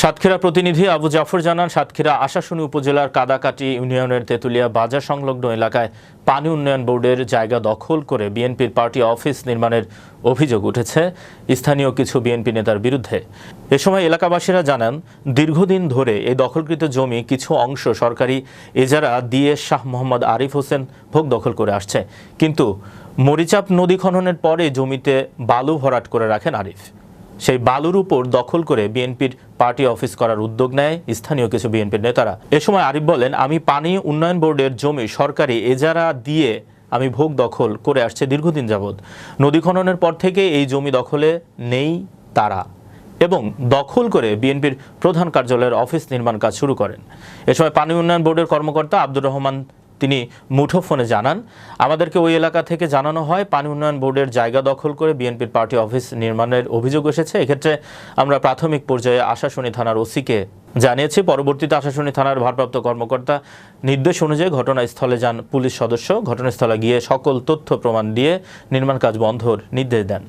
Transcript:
সাতক্ষীরা প্রতিনিধি আবু জাফর জানান, সাতক্ষীরা আশাশুনি উপজেলার কাদাকাটি ইউনিয়নের তেতুলিয়া বাজার সংলগ্ন এলাকায় পানি উন্নয়ন বোর্ডের জায়গা দখল করে বিএনপির পার্টি অফিস নির্মাণের অভিযোগ উঠেছে স্থানীয় কিছু বিএনপি নেতার বিরুদ্ধে। এ সময় এলাকাবাসীরা জানান, দীর্ঘদিন ধরে এই দখলকৃত জমি কিছু অংশ সরকারি এজারা দিয়ে শাহ মোহাম্মদ আরিফ হোসেন ভোগ দখল করে আসছে। কিন্তু মরিচাপ নদী খননের পরে জমিতে বালু ভরাট করে রাখেন আরিফ। সেই বালুর উপর দখল করে বিএনপির পার্টি অফিস করার উদ্যোগ নেয় স্থানীয় কিছু বিএনপির নেতারা। এ সময় আরিফ বলেন, আমি পানি উন্নয়ন বোর্ডের জমি সরকারি এজারা দিয়ে আমি ভোগ দখল করে আসছে দীর্ঘদিন যাবৎ। নদী খননের পর থেকে এই জমি দখলে নেই তারা। এবং দখল করে বিএনপির প্রধান কার্যালয়ের অফিস নির্মাণ কাজ শুরু করেন। এ সময় পানি উন্নয়ন বোর্ডের কর্মকর্তা আব্দুর রহমান তিনি মুঠোফোনে জানান, আমাদেরকে ওই এলাকা থেকে জানানো হয়, পানি উন্নয়ন বোর্ডের জায়গা দখল করে বিএনপির পার্টি অফিস নির্মাণের অভিযোগ এসেছে। এক্ষেত্রে আমরা প্রাথমিক পর্যায়ে আশাশুনি থানার ওসিকে জানিয়েছি। পরবর্তীতে আশাশুনি থানার ভারপ্রাপ্ত কর্মকর্তা নির্দেশ অনুযায়ী ঘটনাস্থলে যান পুলিশ সদস্য। ঘটনাস্থলে গিয়ে সকল তথ্য প্রমাণ দিয়ে নির্মাণ কাজ বন্ধর নির্দেশ দেন।